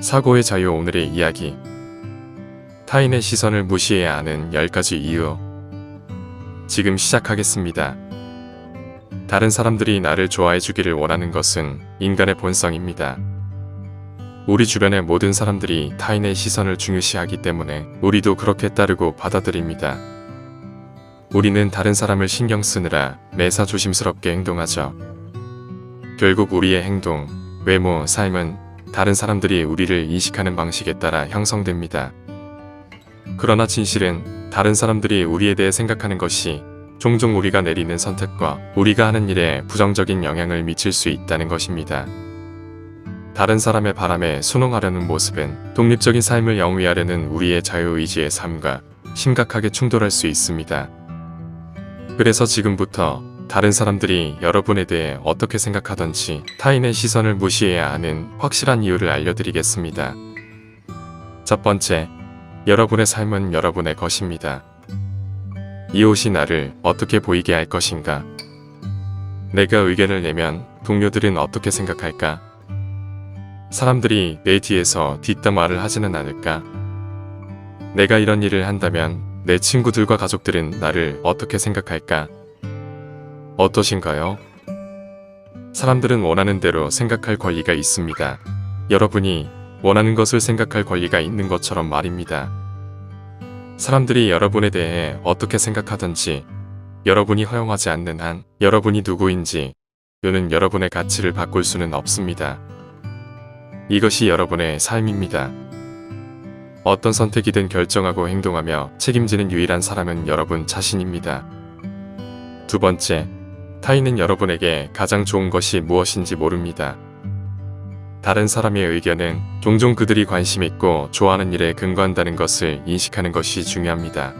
사고의 자유 오늘의 이야기. 타인의 시선을 무시해야 하는 10가지 이유. 지금 시작하겠습니다. 다른 사람들이 나를 좋아해 주기를 원하는 것은 인간의 본성입니다. 우리 주변의 모든 사람들이 타인의 시선을 중요시하기 때문에 우리도 그렇게 따르고 받아들입니다. 우리는 다른 사람을 신경 쓰느라 매사 조심스럽게 행동하죠. 결국 우리의 행동, 외모, 삶은 다른 사람들이 우리를 인식하는 방식에 따라 형성됩니다. 그러나 진실은 다른 사람들이 우리에 대해 생각하는 것이 종종 우리가 내리는 선택과 우리가 하는 일에 부정적인 영향을 미칠 수 있다는 것입니다. 다른 사람의 바람에 순응하려는 모습은 독립적인 삶을 영위하려는 우리의 자유의지의 삶과 심각하게 충돌할 수 있습니다. 그래서 지금부터 다른 사람들이 여러분에 대해 어떻게 생각하던지 타인의 시선을 무시해야 하는 확실한 이유를 알려드리겠습니다. 첫 번째, 여러분의 삶은 여러분의 것입니다. 이 옷이 나를 어떻게 보이게 할 것인가? 내가 의견을 내면 동료들은 어떻게 생각할까? 사람들이 내 뒤에서 뒷담화를 하지는 않을까? 내가 이런 일을 한다면 내 친구들과 가족들은 나를 어떻게 생각할까? 어떠신가요? 사람들은 원하는 대로 생각할 권리가 있습니다. 여러분이 원하는 것을 생각할 권리가 있는 것처럼 말입니다. 사람들이 여러분에 대해 어떻게 생각하든지 여러분이 허용하지 않는 한 여러분이 누구인지 요는 여러분의 가치를 바꿀 수는 없습니다. 이것이 여러분의 삶입니다. 어떤 선택이든 결정하고 행동하며 책임지는 유일한 사람은 여러분 자신입니다. 두 번째, 타인은 여러분에게 가장 좋은 것이 무엇인지 모릅니다. 다른 사람의 의견은 종종 그들이 관심 있고 좋아하는 일에 근거한다는 것을 인식하는 것이 중요합니다.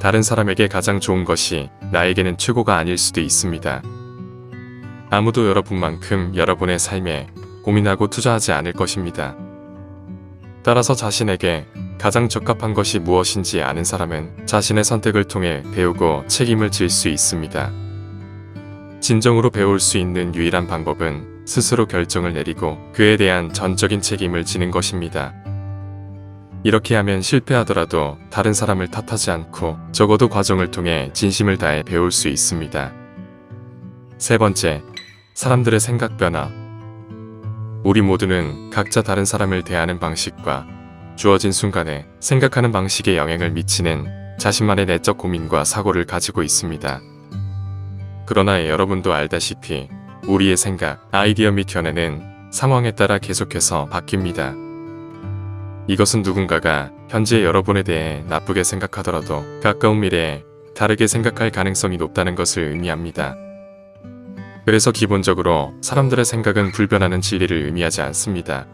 다른 사람에게 가장 좋은 것이 나에게는 최고가 아닐 수도 있습니다. 아무도 여러분만큼 여러분의 삶에 고민하고 투자하지 않을 것입니다. 따라서 자신에게 가장 적합한 것이 무엇인지 아는 사람은 자신의 선택을 통해 배우고 책임을 질 수 있습니다. 진정으로 배울 수 있는 유일한 방법은 스스로 결정을 내리고 그에 대한 전적인 책임을 지는 것입니다. 이렇게 하면 실패하더라도 다른 사람을 탓하지 않고 적어도 과정을 통해 진심을 다해 배울 수 있습니다. 세 번째, 사람들의 생각 변화. 우리 모두는 각자 다른 사람을 대하는 방식과 주어진 순간에 생각하는 방식에 영향을 미치는 자신만의 내적 고민과 사고를 가지고 있습니다. 그러나 여러분도 알다시피 우리의 생각, 아이디어 및 견해는 상황에 따라 계속해서 바뀝니다. 이것은 누군가가 현재 여러분에 대해 나쁘게 생각하더라도 가까운 미래에 다르게 생각할 가능성이 높다는 것을 의미합니다. 그래서 기본적으로 사람들의 생각은 불변하는 진리를 의미하지 않습니다.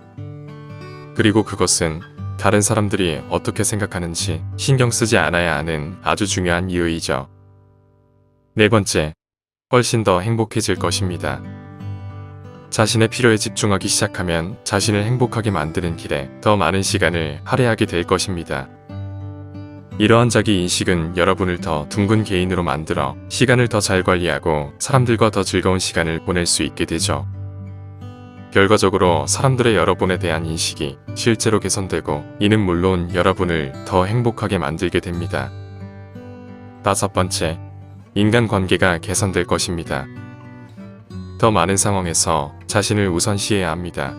그리고 그것은 다른 사람들이 어떻게 생각하는지 신경 쓰지 않아야 하는 아주 중요한 이유이죠. 네 번째, 훨씬 더 행복해질 것입니다. 자신의 필요에 집중하기 시작하면 자신을 행복하게 만드는 길에 더 많은 시간을 할애하게 될 것입니다. 이러한 자기 인식은 여러분을 더 둥근 개인으로 만들어 시간을 더 잘 관리하고 사람들과 더 즐거운 시간을 보낼 수 있게 되죠. 결과적으로 사람들의 여러분에 대한 인식이 실제로 개선되고 이는 물론 여러분을 더 행복하게 만들게 됩니다. 다섯 번째, 인간관계가 개선될 것입니다. 더 많은 상황에서 자신을 우선시해야 합니다.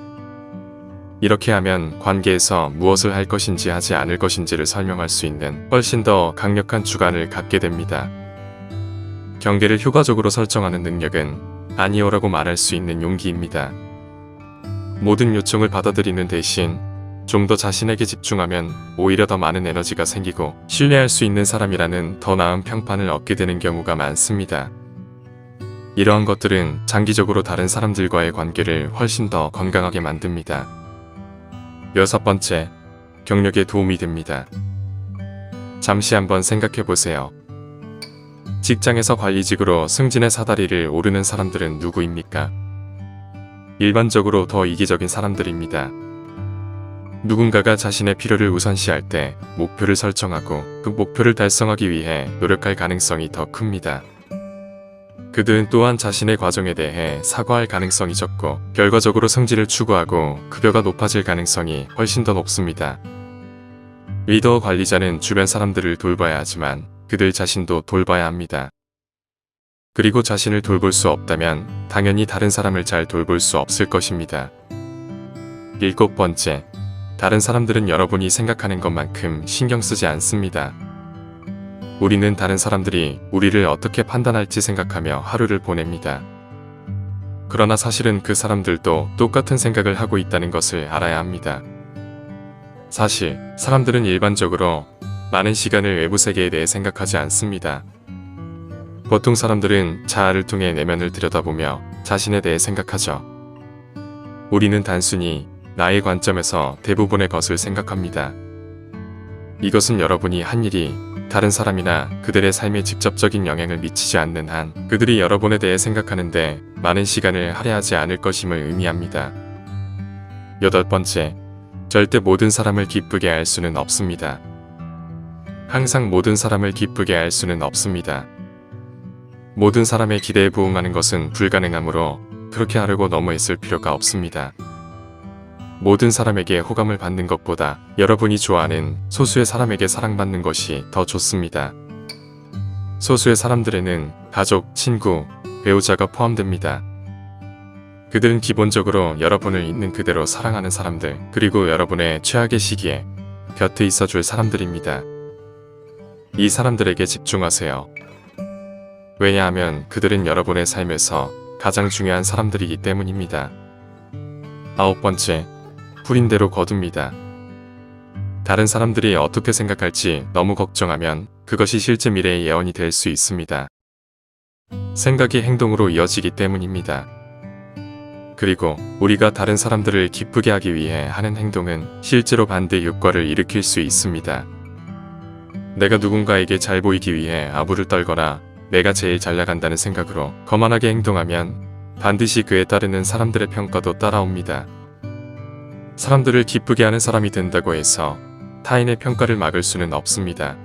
이렇게 하면 관계에서 무엇을 할 것인지 하지 않을 것인지를 설명할 수 있는 훨씬 더 강력한 주관을 갖게 됩니다. 경계를 효과적으로 설정하는 능력은 아니오라고 말할 수 있는 용기입니다. 모든 요청을 받아들이는 대신 좀 더 자신에게 집중하면 오히려 더 많은 에너지가 생기고 신뢰할 수 있는 사람이라는 더 나은 평판을 얻게 되는 경우가 많습니다. 이러한 것들은 장기적으로 다른 사람들과의 관계를 훨씬 더 건강하게 만듭니다. 여섯 번째, 경력에 도움이 됩니다. 잠시 한번 생각해 보세요. 직장에서 관리직으로 승진의 사다리를 오르는 사람들은 누구입니까? 일반적으로 더 이기적인 사람들입니다. 누군가가 자신의 필요를 우선시할 때 목표를 설정하고 그 목표를 달성하기 위해 노력할 가능성이 더 큽니다. 그들은 또한 자신의 과정에 대해 사과할 가능성이 적고 결과적으로 성질을 추구하고 급여가 높아질 가능성이 훨씬 더 높습니다. 리더 관리자는 주변 사람들을 돌봐야 하지만 그들 자신도 돌봐야 합니다. 그리고 자신을 돌볼 수 없다면 당연히 다른 사람을 잘 돌볼 수 없을 것입니다. 일곱 번째, 다른 사람들은 여러분이 생각하는 것만큼 신경 쓰지 않습니다. 우리는 다른 사람들이 우리를 어떻게 판단할지 생각하며 하루를 보냅니다. 그러나 사실은 그 사람들도 똑같은 생각을 하고 있다는 것을 알아야 합니다. 사실, 사람들은 일반적으로 많은 시간을 외부 세계에 대해 생각하지 않습니다. 보통 사람들은 자아를 통해 내면을 들여다보며 자신에 대해 생각하죠. 우리는 단순히 나의 관점에서 대부분의 것을 생각합니다. 이것은 여러분이 한 일이 다른 사람이나 그들의 삶에 직접적인 영향을 미치지 않는 한 그들이 여러분에 대해 생각하는데 많은 시간을 할애하지 않을 것임을 의미합니다. 여덟 번째, 절대 모든 사람을 기쁘게 할 수는 없습니다. 항상 모든 사람을 기쁘게 할 수는 없습니다. 모든 사람의 기대에 부응하는 것은 불가능하므로 그렇게 하려고 너무 애쓸 필요가 없습니다. 모든 사람에게 호감을 받는 것보다 여러분이 좋아하는 소수의 사람에게 사랑받는 것이 더 좋습니다. 소수의 사람들에는 가족, 친구, 배우자가 포함됩니다. 그들은 기본적으로 여러분을 있는 그대로 사랑하는 사람들, 그리고 여러분의 최악의 시기에 곁에 있어줄 사람들입니다. 이 사람들에게 집중하세요. 왜냐하면 그들은 여러분의 삶에서 가장 중요한 사람들이기 때문입니다. 아홉 번째, 풀인 대로 거둡니다. 다른 사람들이 어떻게 생각할지 너무 걱정하면 그것이 실제 미래의 예언이 될 수 있습니다. 생각이 행동으로 이어지기 때문입니다. 그리고 우리가 다른 사람들을 기쁘게 하기 위해 하는 행동은 실제로 반대 효과를 일으킬 수 있습니다. 내가 누군가에게 잘 보이기 위해 아부를 떨거나 내가 제일 잘 나간다는 생각으로 거만하게 행동하면 반드시 그에 따르는 사람들의 평가도 따라옵니다. 사람들을 기쁘게 하는 사람이 된다고 해서 타인의 평가를 막을 수는 없습니다.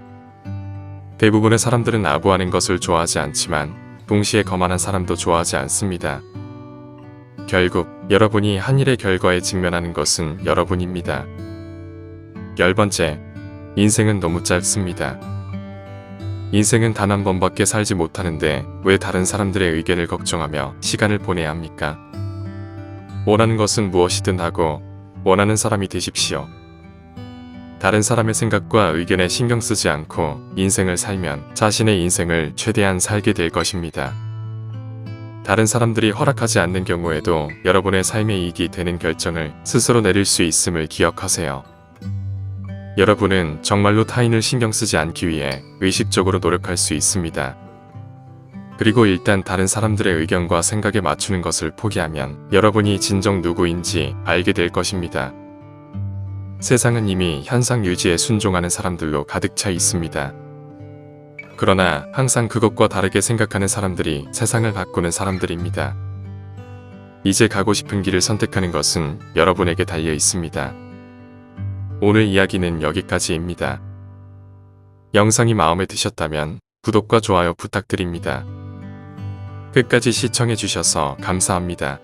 대부분의 사람들은 아부하는 것을 좋아하지 않지만 동시에 거만한 사람도 좋아하지 않습니다. 결국 여러분이 한 일의 결과에 직면하는 것은 여러분입니다. 열 번째, 인생은 너무 짧습니다. 인생은 단 한 번밖에 살지 못하는데 왜 다른 사람들의 의견을 걱정하며 시간을 보내야 합니까? 원하는 것은 무엇이든 하고 원하는 사람이 되십시오. 다른 사람의 생각과 의견에 신경 쓰지 않고 인생을 살면 자신의 인생을 최대한 살게 될 것입니다. 다른 사람들이 허락하지 않는 경우에도 여러분의 삶에 이익이 되는 결정을 스스로 내릴 수 있음을 기억하세요. 여러분은 정말로 타인을 신경 쓰지 않기 위해 의식적으로 노력할 수 있습니다. 그리고 일단 다른 사람들의 의견과 생각에 맞추는 것을 포기하면 여러분이 진정 누구인지 알게 될 것입니다. 세상은 이미 현상 유지에 순종하는 사람들로 가득 차 있습니다. 그러나 항상 그것과 다르게 생각하는 사람들이 세상을 바꾸는 사람들입니다. 이제 가고 싶은 길을 선택하는 것은 여러분에게 달려 있습니다. 오늘 이야기는 여기까지입니다. 영상이 마음에 드셨다면 구독과 좋아요 부탁드립니다. 끝까지 시청해주셔서 감사합니다.